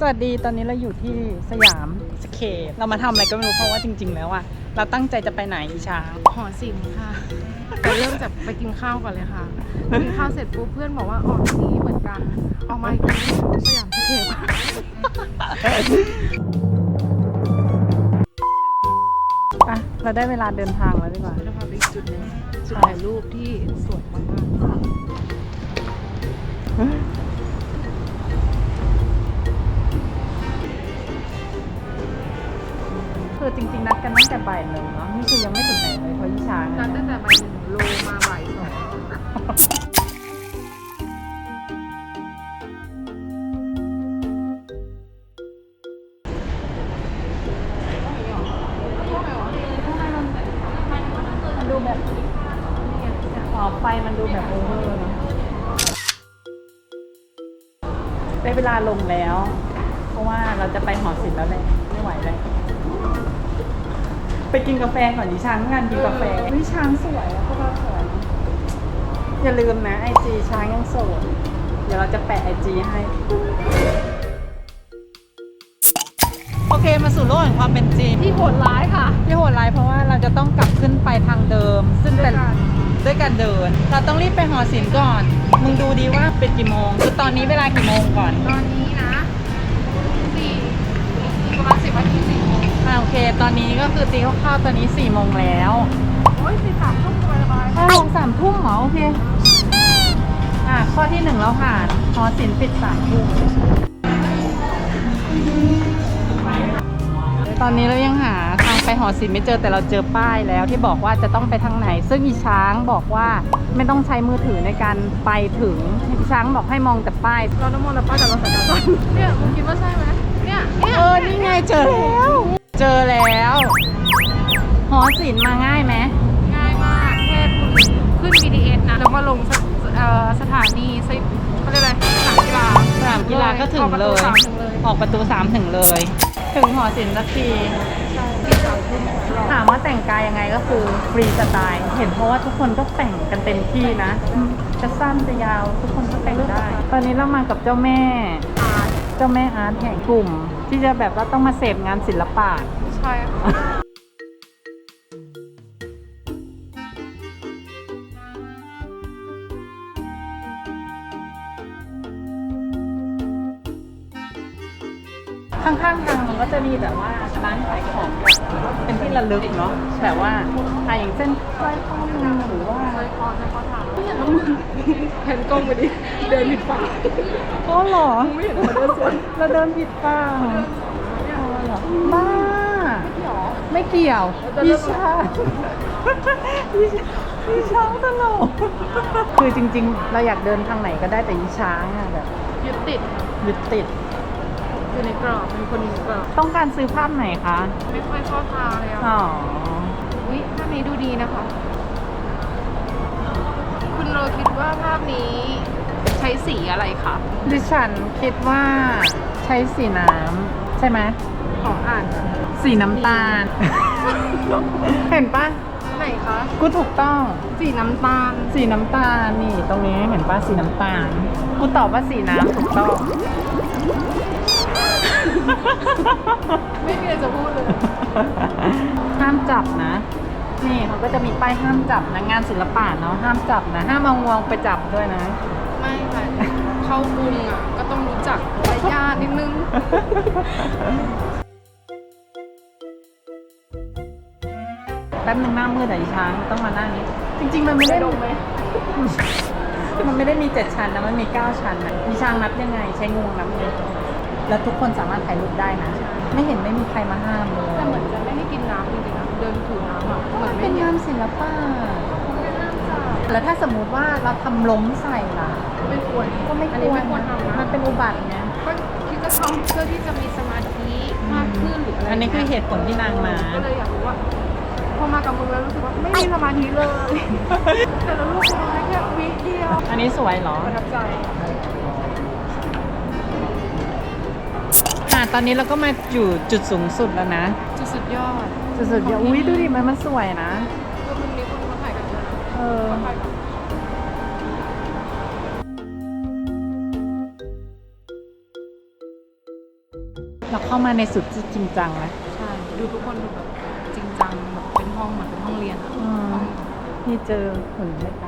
สวัสดีตอนนี้เราอยู่ที่สยามสเคปเรามาทำอะไรก็ไม่รู้เพราะว่าจริง ๆ แล้วอะเราตั้งใจจะไปไหนอีช้าง หอศิลป์ค่ะแต่เริ่มจากไปกินข้าวก่อนเลยค่ะ กินข้าวเสร็จปุ๊บเพื่อนบอกว่าออกสีเหมือนกัน ออกมาอีกทีสยามสเคปอะเราได้เวลาเดินทางแล้วดีกว่า จะพาไปอีกจุดหนึ่งจุดถ่ายรูปที่สวยมาก คือจริงๆนัดกันตั้งแต่บ่ายหนึ่งเนาะนี่คือยังไม่ถึงไหนเลยเพราะอีช้างๆนัอะดตั้งแต่บ่ายหนึ่งโลมาบ่ายสองมันดูแบบอ๋อไฟมันดูแบบโอเวอร์เนอะได้เวลาลงแล้ว เพราะว่าเราจะไปหอศิลป์แล้วแหละไม่ไหวแล้ว ไปกินกาแฟก่อนดิช้างงานกินกาแฟวิช้างสวยอะพวกเราสวยนะอย่าลืมนะไอจีช้างยังโสดเดี๋ยวเราจะแปะไอจีให้ โอเคมาสู่โลกแห่งความเป็นจริงที่โหดร้ายค่ะ ที่โหดร้ายเพราะว่าเราจะต้องกลับขึ้นไปทางเดิม ซึ่งเป็นด้วยกันด้วยการเดิน เราต้องรีบไปหอศิลป์ก่อน มึงดูดีว่าเป็นกี่โมงคือตอนนี้เวลากี่โมงก่อน ตอนนี้นะสี่ประมาณสิบนาทีสี่โมง อ่าโอเค ตอนนี้ก็คือตีคร่าวๆตอนนี้4ี่โมงแล้ว โอ้ยสี่สามทุ่มสบายๆห้าโมงสามทุ่มเหรอ โอเค อ่าข้อที่หนึ่งเราผ่านหอศิลป์ปิดสามทุ่มตอนนี้เรายังหาทางไปหอศิลป์ไม่เจอแต่เราเจอป้ายแล้วที่บอกว่าจะต้องไปทางไหน ซึ่งอีช้างบอกว่าไม่ต้องใช้มือถือในการไปถึงอีช้างบอกให้มองแต่ป้าย เราน้ำมนต์แล้วป้าแต่เราใส่กระเป๋าเนี่ยมึงคิดว่าใช่ไหมเนี่ยเนี่ย เออ นี่ไงเจอแล้ว เจอแล้ว หอศิลป์มาง่ายไหมง่ายมากแค่คุณขึ้น BTS นะ แล้วมาลงสเอ่อสถานีซิเขาเรียกอะไรสนามกีฬาสนามกีฬาก็ถึงออกประเลตูยสามถึงเลยออกประตูสามถึงเลย ถึงหอศิลป์สักทีใช่ที่สามทุ่มถามว่าแต่งกายยังไงก็คือฟรีสไตล์ เห็นเพราะว่าทุกคนก็แต่งกันเต็มที่นะ จะสั้นจะยาวทุกคนก็แต่งได้ ตอนนี้เรามากับเจ้าแม่อาร์ตเจ้าแม่อาร์ตแห่งกลุ่ม ที่จะแบบว่าต้องมาเสพงานศิลปะ ใช่ค่ะข้างๆทางมันก็จะมีแบบว่าร้านขายของแบบเป็นที่ระลึกเนาะแบบว่าอะอย่างเช่นสร้อยข้อมือหรือว่าใช่คอใช่คอถา แล้วมึงแผ่นกล้องไปดิเดินผิดฝั่งอ๋อเหรอไม่เห็นเขาเดินสวนเราเดินผิดป่าบ้าไม่เกี่ยวพี่ช้างพี่ช้างพี่ช้างตลก คือจริง ๆ เราอยากเดินทางไหนก็ได้แต่ยีช้างอะแบบยึดติดยึดติด อยู่ในกรอบเป็นคนอยู่ในกรอบ ต้องการซื้อภาพไหนคะ ไม่ค่อยเข้าทางเลยอะอ๋อ อุ้ยภาพนี้ดูดีนะคะ ดว่าภาพนี้ใช้สีอะไรคะดิฉันคิดว่าใช้สีน้ำใช่ไหมขออ่านสีน้ำตาล เห็นปะไหนคะกูถูกต้อง สีน้ำตาล สีน้ำตาลนี่ตรงนี้เห็นปะสีน้ำตาล กูตอบว่าสีน้ำถูกต้อง ไม่มีอะไรจะพูดเลย ห้ามจับนะ นี่เขาก็จะมีป้ายห้ามจับนะงานศิลปะเนาะห้ามจับนะห้ามเอางวงไปจับด้วยนะ ไม่ค่ะ เข้ากรุงอะ ก็ต้องรู้จักมารยาทนิดนึง แป๊บนึงหน้ามืดอะอีช้างต้องมาหน้านี้ จริง ๆ มันไม่ได้ไปดมไหมมันไม่ได้มีเจ็ดชั้นนะมันมีเก้าชั้นนะอีช้างนับยังไง ใช้งวงนับเลยแล้วทุกคนสามารถถ่ายรูปได้นะ ไม่เห็นไม่มีใครมาห้ามเลยแต่เหมือนจะไม่ให้กินน้ำจริงๆนะเดิ นถือน้ำอะเหมือนเป็ไม่นเห็งานนศิลปะไม่น่าจะแล้วถ้าสมมุติว่าเราทำล้มใส่ล่ะ ไม่ควรก็ไม่อันคนี้วรไม่ควรทำนะมันเป็นอุบัติไงก็คิดจะทำเพื่อที่จะมีสมาธิมากขึ้นหรืออะไรอันนี้คือเหตุผลที่นางมา ก็เลยอยากรู้ว่าพอมากับมึงแล้วรู้สึกว่าไม่มีสมาธิเลย แต่ละลูกมันได้แค่วิเดียวอันนี้สวยเหรอประทับใจ อะ ตอนนี้เราก็มาอยู่จุดสูงสุดแล้วนะจุดสุดยอดจุดสุดยอดอุ้ยดูดิมันมันสวยนะคือมันมีคนมาถ่ายกันเยอะนะเออมาถ่ายกันเราเข้ามาในสุดที่จริงจังนะใช่ ดูทุกคนดูแบบจริงจังแบบเป็นห้องเหมือนเป็นห้องเรียนอะอืมห้อง นี่เจอหุ่นไม่ตา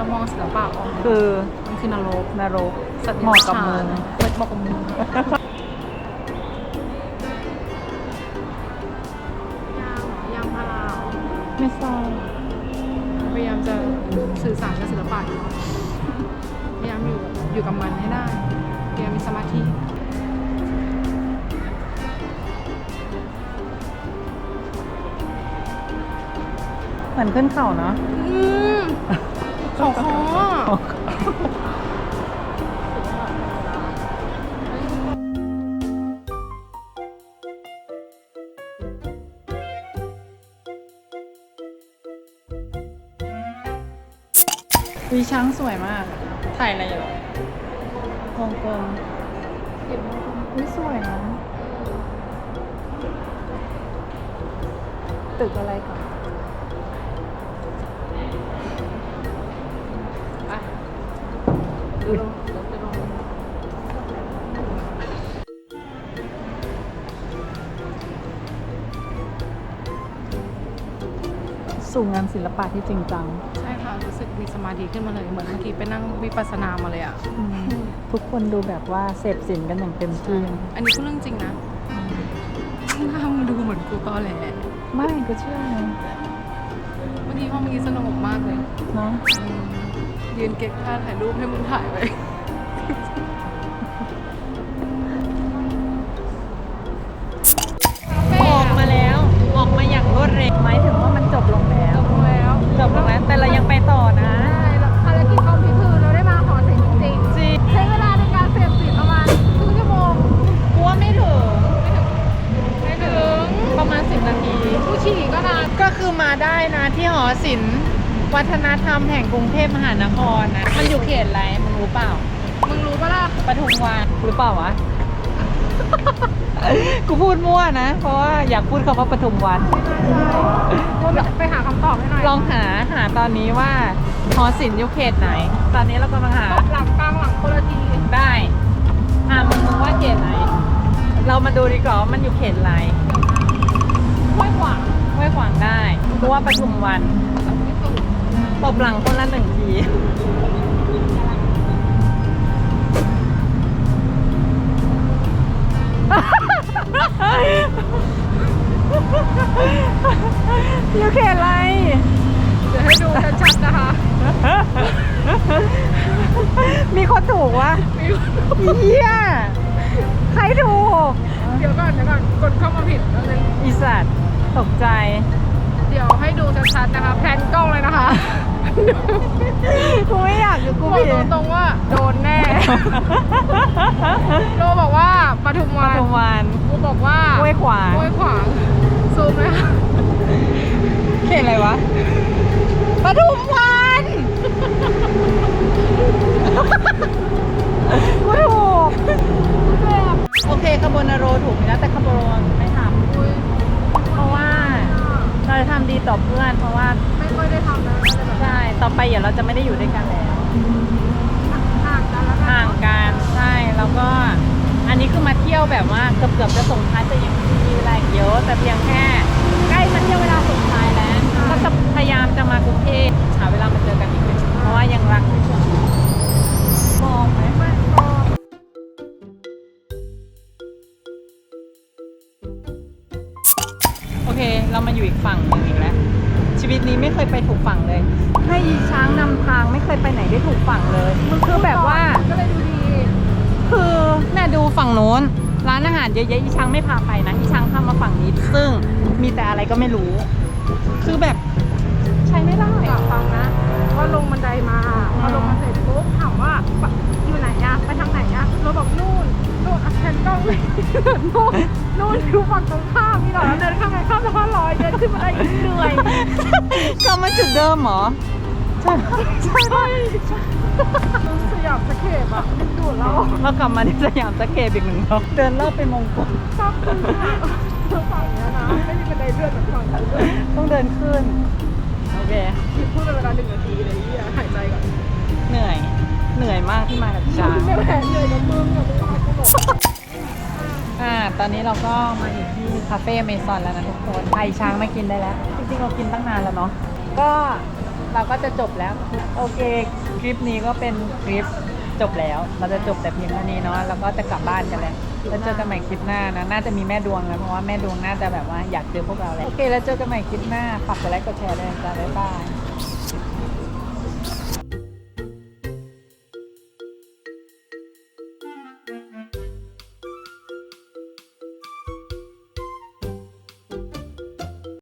เรามองศิลปะออกคือมันคือนรกนรกสัตว์เหมาะกับเมืองเวทเหมาะกับเมืองยางเหรอยางพาราเหรอไม่ทราบพยายามจะสื่อสารกับศิลปะอยู่พยายามอยู่อยู่กับมันให้ได้พยายามมีสมาธิเหมือนขึ้นเขาเนาะ อืม เขาคอวีช้างสวยมาก ถ่ายอะไรอยู่วงกลมเก็บมาวิสวยนะ ตึกอะไรก่อน ดูลงเดี๋ยวจะลงสู่งานศิลปะที่จริงจัง ใช่ค่ะ รู้สึกมีสมาธิขึ้นมาเลย เหมือนเมื่อกี้ไปนั่งวิปัสสนามาเลยอะ ทุกคนดูแบบว่าเสพสินกันอย่างเต็มที่ อันนี้คือเรื่องจริงนะหน้ามึงดูเหมือนกูตอแหลไม่ก็เชื่อไงเมื่อกี้ห้องเมื่อกี้สนุกมากเลยเนาะอืม ยืนเก็บค่าถ่ายรูปให้มึงถ่ายไว้ออกมาแล้ว ออกมาอย่างรวดเร็วหมายถึงว่ามันจบลงแล้วจบแล้วจบลงแล้ว แต่เรายังไปต่อนะใช่แล้วภารกิจของพี่คือเราได้มาหอศิลป์จริงจริงๆใช้เวลาในการเสพสินประมาณครึ่งชั่วโมงกูว่าไม่ถึง ไม่ถึง ประมาณ 10 นาที ผู้ฉี่ก็นาน ก็คือมาได้นะที่หอศิลป์ วัฒนธรรมแห่งกรุงเทพมหานครนะ มันอยู่เขตอะไร มึงรู้เปล่า มึงรู้ปะล่ะปทุมวันหรือเปล่าวะ กูพูดมั่วนะ เพราะว่าอยากพูดคำว่าปทุมวันไปหาคำตอบให้หน่อย ลองหาหาตอนนี้ว่าหอศิลป์อยู่เขตไหน ตอนนี้เรากำลังหา หลังกลางหลังคนละทีได้อ่ามึงมึงว่าเขตไหน เรามาดูดีกว่าว่ามันอยู่เขตอะไรห้วยขวางห้วยขวางได้กูว่าปทุมวัน ที่สุดตบหลังคนละหนึ่งทีอยู่เขตอะไร เดี๋ยวให้ดูชัดๆนะคะ มีคนถูกวะเฮียใครถูก เดี๋ยวก่อนเดี๋ยวก่อนกดเข้ามาผิดแล้วนึงอีสัตว์ตกใจ เดี๋ยวให้ดูชัดๆนะคะ แพนกล้องเลยนะคะ กูไม่อยากอยู่กูบอผิกดตรงๆว่าโดนแน่โลบอกว่าปทุมปวันทุมวันกูบอกว่าห้วยขวางห้วยขวางซูมเลยค่ะเขตอะไรวะปทุมวันกูถูกโอเคคาโบนาโรถูกนะแต่คาโบนาโรไม่ทอุ้ยำเพราะว่าเราจะทำดีต่อเพื่อนเพราะว่าไม่ ค่อยได้ทำนะอะไรแบบใช่ ต่อไปเดี๋ยวเราจะไม่ได้อยู่ด้วยกันแล้ว ห่างกันแล้วกันห่างกันใช่แล้วก็อันนี้คือมาเที่ยวแบบว่าเกือบเกือบๆจะส่งท้ายแต่ยังมีแรงเยอะ แต่เพียงแค่ ใกล้มาเที่ยวเวลาส่งท้ายแล้ว ก็จะพยายามจะมากรุงเทพหาเวลา ยถูกฝั่งเลย ให้อีช้างนำทางไม่เคยไปไหนได้ถูกฝั่งเลย คือแบบว่า ก็เลยดูดี คือแม่ดูฝั่งโน้น ร้านอาหารเยอะแยะอีช้างไม่พาไปนะอีช้างพามาฝั่งนี้ ซึ่งมีแต่อะไรก็ไม่รู้ คือแบบใช้ไม่ได้ อยากฟังนะก็ลงบันไดมาพอลงมาเสร็จปุ๊บถามว่าอยู่ไหนอะไปทางไหนอะเราบอกนู่นนู่นอะแทนกล้องเลยนู่นนู่นอยู่ฝั่งตรงข้ามนี่เหรอแล้วเดินข้ามไปข้ามสะพานลอยเดิน ขึ้นมาได้อีกเหนื่อยก็มาจุดเดิมเหรอ ใช่ใช่ปะสยามสเคปอะดึงดูดเราเรากลับมาที่สยามสแควร์อีกหนึ่งรอบเดินรอบเป็นมงกุฎชอบคุณอะฝั่งเนี้ยนะไม่มีบันไดเลื่อนแบบฝั่งนู้นเลยต้องเดินขึ้น โอเคคิดพูดเป็นเวลาหนึ่งนาทีเลยที่หายใจก่อนเหนื่อย เหนื่อยมากที่มากับช้างไม่แผลเหนื่อยกับมึงอะมึงมากูบอกอ่า ตอนนี้เราก็มาอยู่ที่คาเฟ่เมซอนแล้วนะทุกคนไทยช้างไมากินได้แล้ว จริงๆเรากินตั้งนานแล้วเนาะ ก็เราก็จะจบแล้ว โอเค คลิปนี้ก็เป็นคลิปจบแล้ว เราจะจบแต่เพียงเท่านี้เนาะ แล้วก็จะกลับบ้านกันแล้วแล้วเจอกันใหม่คลิปหน้านะ น่าจะมีแม่ดวงแล้ว เพราะว่าแม่ดวงน่าจะแบบว่าอยากเจอพวกเราแหละโอเค แล้วเจอกันใหม่คลิปหน้า ฝากกดไลค์ กดแชร์ด้วยนะจ้าบ๊ายบาย